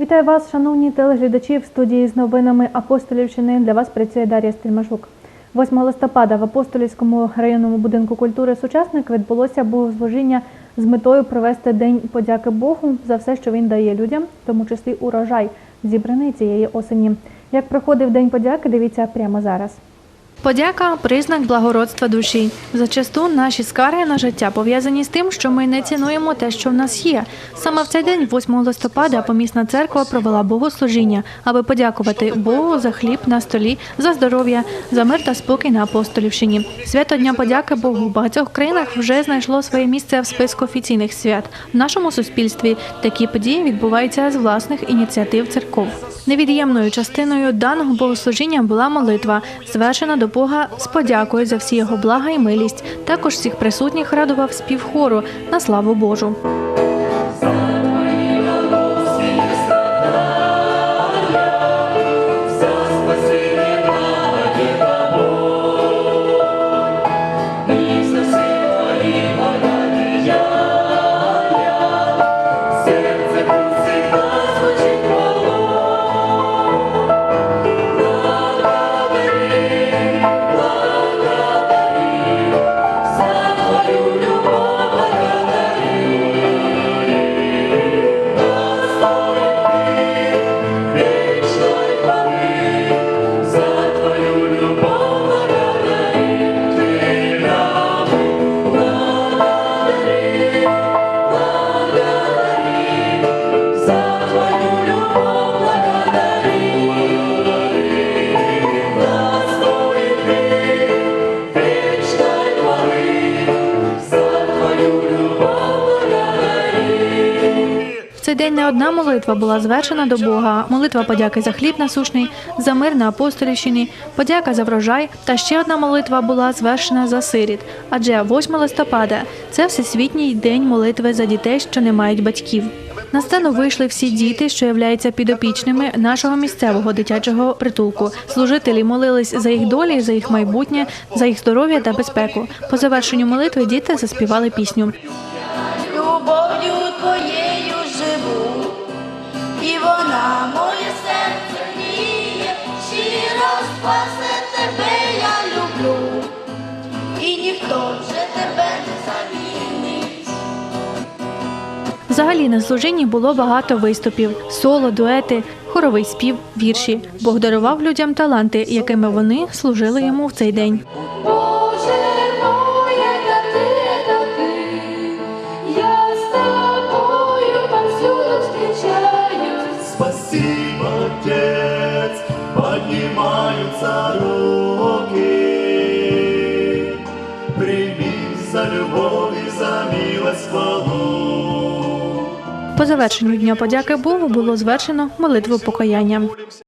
Вітаю вас, шановні телеглядачі в студії з новинами Апостолівщини. Для вас працює Дар'я Стрімашук. 8 листопада в Апостолівському районному будинку культури Сучасник відбулося богослужіння з метою провести День подяки Богу за все, що він дає людям, в тому числі урожай, зібраний цієї осені. Як проходив День подяки, дивіться прямо зараз. Подяка признак благородства душі. Зачасту наші скарги на життя пов'язані з тим, що ми не цінуємо те, що в нас є. Саме в цей день, 8 листопада, помісна церква провела богослужіння, аби подякувати Богу за хліб на столі, за здоров'я, за мир та спокій на апостолівщині. Свято Дня подяки Богу в багатьох країнах вже знайшло своє місце в списку офіційних свят. В нашому суспільстві такі події відбуваються з власних ініціатив церков. Невід'ємною частиною даного богослужіння була молитва, звершена до Бога з подякою за всі його блага і милість. Також всіх присутніх радував спів хору на славу Божу. Цей день не одна молитва була звершена до Бога. Молитва подяки за хліб насушний, за мир на апостолівщині, подяка за врожай. Та ще одна молитва була звершена за сиріт. Адже 8 листопада це всесвітній день молитви за дітей, що не мають батьків. На сцену вийшли всі діти, що являються підопічними нашого місцевого дитячого притулку. Служителі молились за їх долі, за їх майбутнє, за їх здоров'я та безпеку. По завершенню молитви діти заспівали пісню. любов'ю твоєю спасе тебе я люблю, і ніхто вже тебе не замінить. Взагалі на служінні було багато виступів: соло, дуети, хоровий спів, вірші. Бог дарував людям таланти, якими вони служили йому в цей день. По завершенню дня подяки Богу було звершено молитву покаяння.